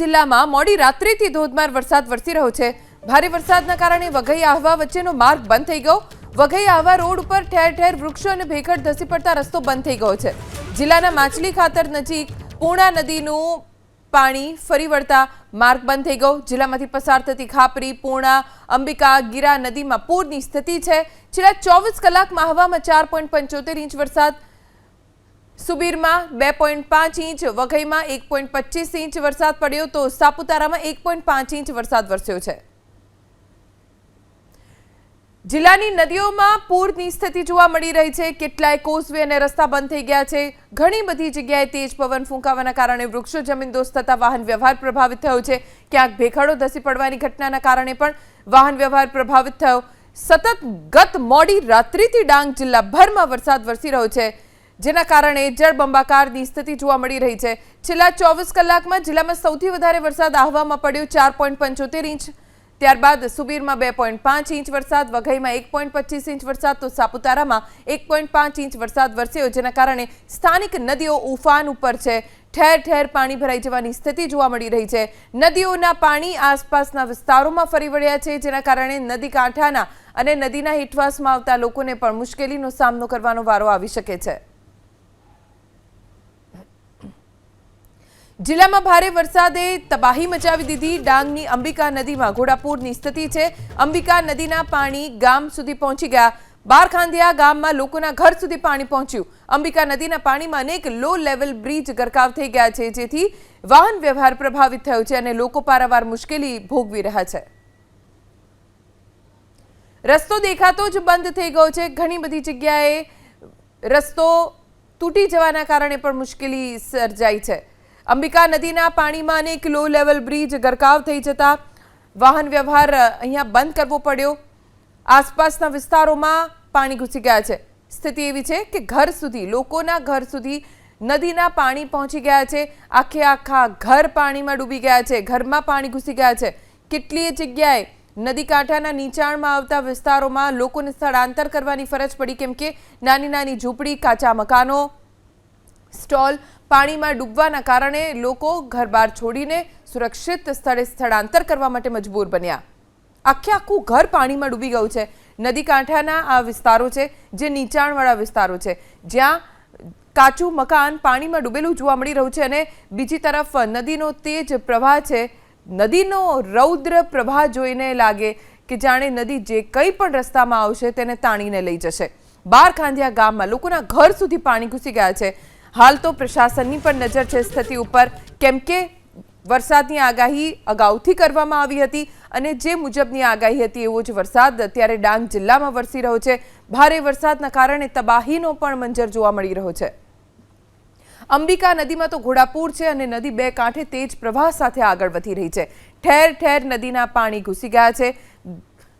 જિલ્લામાં મોડી રાત્રિથી ધોધમાર વરસાદ વરસી રહ્યો છે. ભારે વરસાદના કારણે વઘઈ આહવા વચ્ચેનો માર્ગ બંધ થઈ ગયો. વઘઈ આહવા રોડ ઉપર ઠેર ઠેર વૃક્ષો અને ભેખડ ધસી પડતા રસ્તો બંધ થઈ ગયો છે. જિલ્લાના માછલી ખાતર નજીક પૂર્ણા નદીનું પાણી ફરી વળતા માર્ગ બંધ થઈ ગયો. જિલ્લામાંથી પસાર થતી ખાપરી પૂર્ણા અંબિકા, ગીરા નદીમાં પૂરની સ્થિતિ છે. છેલ્લા ચોવીસ કલાકમાં હવામાં ચાર પોઈન્ટ પંચોતેર ઇંચ વરસાદ સુબીરમાં બે પોઈન્ટ પાંચ ઇંચ, વઘઈમાં એક પોઈન્ટ પચીસ ઇંચ વરસાદ પડ્યો તો સાપુતારામાં એક પોઈન્ટ પાંચ ઇંચ વરસાદ વરસ્યો છે. જિલ્લાની નદીઓમાં પૂરની સ્થિતિ જોવા મળી રહી છે. કેટલાય કોઝવે અને રસ્તા બંધ થઈ ગયા છે. ઘણી બધી જગ્યાએ તેજ પવન ફૂંકાવાના કારણે વૃક્ષો જમીનદોસ્ત થતા વાહન વ્યવહાર પ્રભાવિત થયો છે. ક્યાંક ભેખડો ધસી પડવાની ઘટનાના કારણે પણ વાહન વ્યવહાર પ્રભાવિત થયો. સતત ગત મોડી રાત્રિથી ડાંગ જિલ્લાભરમાં વરસાદ વરસી રહ્યો છે. જેના કારણે જળબંબાકારની સ્થિતિ જોવા મળી રહી છે. છેલ્લા ચોવીસ કલાકમાં જિલ્લામાં સૌથી વધારે વરસાદ આહવામાં પડ્યો ચાર પોઈન્ટ પંચોતેર ઇંચ. ત્યારબાદ સુબીરમાં બે પોઈન્ટ પાંચ ઇંચ વરસાદ, વઘઈમાં એક પોઈન્ટ પચીસ ઇંચ વરસાદ, તો સાપુતારામાં એક પોઈન્ટ પાંચ ઇંચ વરસાદ વરસ્યો, જેના કારણે સ્થાનિક નદીઓ ઉફાન ઉપર છે. ઠેર ઠેર પાણી ભરાઈ જવાની સ્થિતિ જોવા મળી રહી છે. નદીઓના પાણી આસપાસના વિસ્તારોમાં ફરી વળ્યા છે, જેના કારણે નદી કાંઠાના અને નદીના હેઠવાસમાં આવતા લોકોને પણ મુશ્કેલીનો સામનો કરવાનો વારો આવી શકે છે. જિલ્લામાં ભારે વરસાદે તબાહી મચાવી દીધી ડાંગની અંબિકા નદીમાં ઘોડાપૂરની સ્થિતિ છે. અંબિકા નદીના પાણી ગામ સુધી પહોંચી ગયા. બારખાંધિયા ગામમાં લોકોના ઘર સુધી પાણી પહોંચ્યું. અંબિકા નદીના પાણીમાં અનેક લો લેવલ બ્રિજ ગરકાવ થઈ ગયા છે, જેથી વાહન વ્યવહાર પ્રભાવિત થયો છે અને લોકો પારાવાર મુશ્કેલી ભોગવી રહ્યા છે. રસ્તો દેખાતો જ બંધ થઈ ગયો છે. ઘણી બધી જગ્યાએ રસ્તો તૂટી જવાના કારણે પણ મુશ્કેલી સર્જાઈ છે. અંબિકા નદીના પાણીમાં અનેક લો લેવલ બ્રિજ ગરકાવ થઈ જતા વાહન વ્યવહાર અહીંયા બંધ કરવો પડ્યો. આસપાસના વિસ્તારોમાં પાણી ઘૂસી ગયા છે. સ્થિતિ એવી છે કે ઘર સુધી, લોકોના ઘર સુધી નદીના પાણી પહોંચી ગયા છે. આખે આખા ઘર પાણીમાં ડૂબી ગયા છે. ઘરમાં પાણી ઘૂસી ગયા છે. કેટલીય જગ્યાએ નદી કાંઠાના નીચાણમાં આવતા વિસ્તારોમાં લોકોને સ્થળાંતર કરવાની ફરજ પડી, કેમ કે નાની નાની ઝૂંપડી, કાચા મકાનો સ્ટોલ પાણીમાં ડૂબવાના કારણે લોકો ઘર બહાર છોડીને સુરક્ષિત સ્થળે સ્થળાંતર કરવા માટે મજબૂર બન્યા. આખે આખું ઘર પાણીમાં ડૂબી ગયું છે. નદી કાંઠાના આ વિસ્તારો છે, જે નીચાણવાળા વિસ્તારો છે, જ્યાં કાચું મકાન પાણીમાં ડૂબેલું જોવા મળી રહ્યું છે અને બીજી તરફ નદીનો તેજ પ્રવાહ છે. નદીનો રૌદ્ર પ્રવાહ જોઈને લાગે કે જાણે નદી જે કંઈ પણ રસ્તામાં આવશે તેને તાણીને લઈ જશે. બાર ખાંધિયા ગામમાં લોકોના ઘર સુધી પાણી ઘૂસી ગયા છે. હાલ તો પ્રશાસનની પણ નજર છે સ્થિતિ ઉપર, કેમ કે વરસાદની આગાહી અગાઉથી કરવામાં આવી હતી અને જે મુજબની આગાહી હતી એવો જ વરસાદ અત્યારે ડાંગ જિલ્લામાં વરસી રહ્યો છે. ભારે વરસાદના કારણે તબાહીનો પણ મંજર જોવા મળી રહ્યો છે. અંબિકા નદીમાં તો ઘોડાપૂર છે અને નદી બે કાંઠે તેજ પ્રવાહ સાથે આગળ વધી રહી છે. ઠેર ઠેર નદીના પાણી ઘૂસી ગયા છે.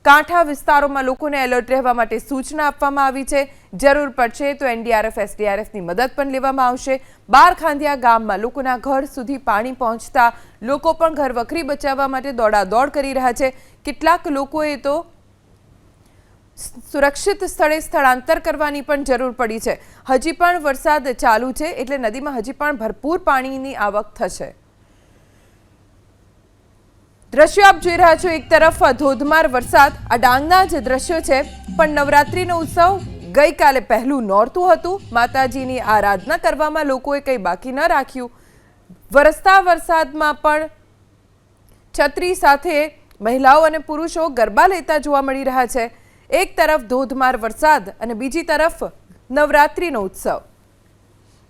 કાંઠા વિસ્તારોમાં લોકોને એલર્ટ રહેવા માટે સૂચના આપવામાં આવી છે. જરૂર પડશે તો એનડીઆરએફ, એસડીઆરએફની મદદ પણ લેવામાં આવશે. બાર ખાંધિયા ગામમાં લોકોના ઘર સુધી પાણી પહોંચતા લોકો પણ ઘર વખરી બચાવવા માટે દોડાદોડ કરી રહ્યા છે. કેટલાક લોકોએ તો સુરક્ષિત સ્થળે સ્થળાંતર કરવાની પણ જરૂર પડી છે. હજી પણ વરસાદ ચાલુ છે, એટલે નદીમાં હજી પણ ભરપૂર પાણીની આવક થશે. દ્રશ્યો આપ જોઈ રહ્યા છો એક તરફ ધોધમાર વરસાદ, આ ડાંગના જ દ્રશ્યો છે, પણ નવરાત્રિનો ઉત્સવ ગઈકાલે પહેલું નોરતું હતું. માતાજીની આરાધના કરવામાં લોકોએ કંઈ બાકી ન રાખ્યું. વરસતા વરસાદમાં પણ છત્રી સાથે મહિલાઓ અને પુરુષો ગરબા લેતા જોવા મળી રહ્યા છે. એક તરફ ધોધમાર વરસાદ અને બીજી તરફ નવરાત્રિનો ઉત્સવ.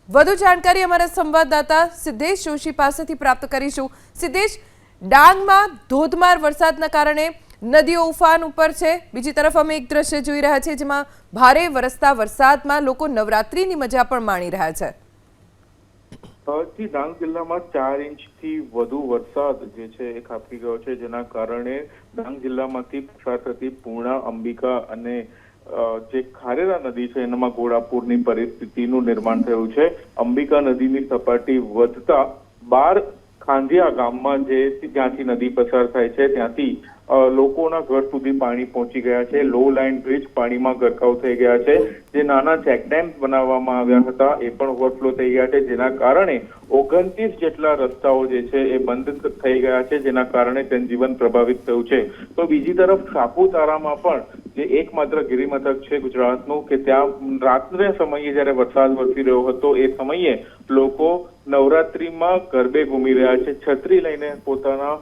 વધુ જાણકારી અમારા સંવાદદાતા સિદ્ધેશ જોશી પાસેથી પ્રાપ્ત કરીશું. સિદ્ધેશ ડાંગમાં ધોધમાર વરસાદના કારણે નદીઓ ઉફાન ઉપર છે. બીજી તરફ અમે એક દ્રશ્ય જોઈ રહ્યા છીએ જેમાં ભારે વરસતા વરસાદમાં લોકો નવરાત્રીની મજા પણ માણી રહ્યા છે. જી ડાંગ જિલ્લામાં ચાર ઇંચથી વધુ વરસાદ જે છે એ ખાબકી ગયો છે, જેના કારણે ડાંગ જિલ્લામાંથી પસાર થતી પૂર્ણા, અંબિકા અને જે ખારેરા નદી છે, એનામાં ઘોડાપૂરની પરિસ્થિતિનું નિર્માણ થયું છે. અંબિકા નદીની સપાટી વધતા બાર ખાંધિયા ગામમાં જે જ્યાંથી નદી પસાર થાય છે, ત્યાંથી લોકોના ઘર સુધી પાણી પહોંચી ગયા છે. લો લાઇન બ્રિજ પાણીમાં ગરકાવ થઈ ગયા છે. જે નાના ચેકડેમ બનાવવામાં આવ્યા હતા, એ પણ ઓવરફ્લો થઈ ગયા છે. જેના કારણે ઓગણત્રીસ જેટલા રસ્તાઓ જે છે, એ બંધ થઈ ગયા છે. જેના કારણે જનજીવન પ્રભાવિત થયું છે. તો બીજી તરફ સાપુતારામાં પણ જે એકમાત્ર ગિરિમથક છે ગુજરાતનું, કે ત્યાં રાત્રે સમયે જ્યારે વરસાદ વરસી રહ્યો હતો, એ સમયે લોકો નવરાત્રીમાં ગરબે ઘૂમી રહ્યા છે. છત્રી લઈને પોતાના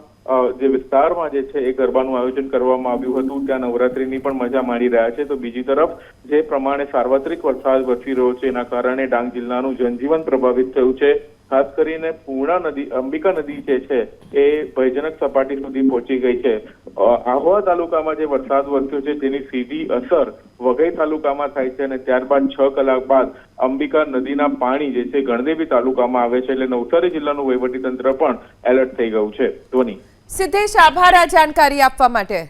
જે વિસ્તારમાં જે છે એ ગરબાનું આયોજન કરવામાં આવ્યું હતું. ત્યાં નવરાત્રીની પણ મજા માણી રહ્યા છે. તો બીજી તરફ, જે પ્રમાણે સાર્વત્રિક વરસાદ વરસી રહ્યો છે, એના કારણે ડાંગ જિલ્લાનું જનજીવન પ્રભાવિત થયું છે. ખાસ કરીને પૂર્ણા નદી, અંબિકા નદી જે છે, એ ભયજનક સપાટી સુધી પહોંચી ગઈ છે. આહવા તાલુકામાં જે વરસાદ વરસ્યો છે, તેની સીધી અસર વઘઈ તાલુકામાં થાય છે અને ત્યારબાદ છ કલાક બાદ અંબિકા નદીના પાણી જે છે, ગણદેવી તાલુકામાં આવે છે એટલે નવસારી જિલ્લાનું વહીવટીતંત્ર પણ એલર્ટ થઈ ગયું છે. ધોની સિદ્ધેશ, આભાર આ જાણકારી આપવા માટે.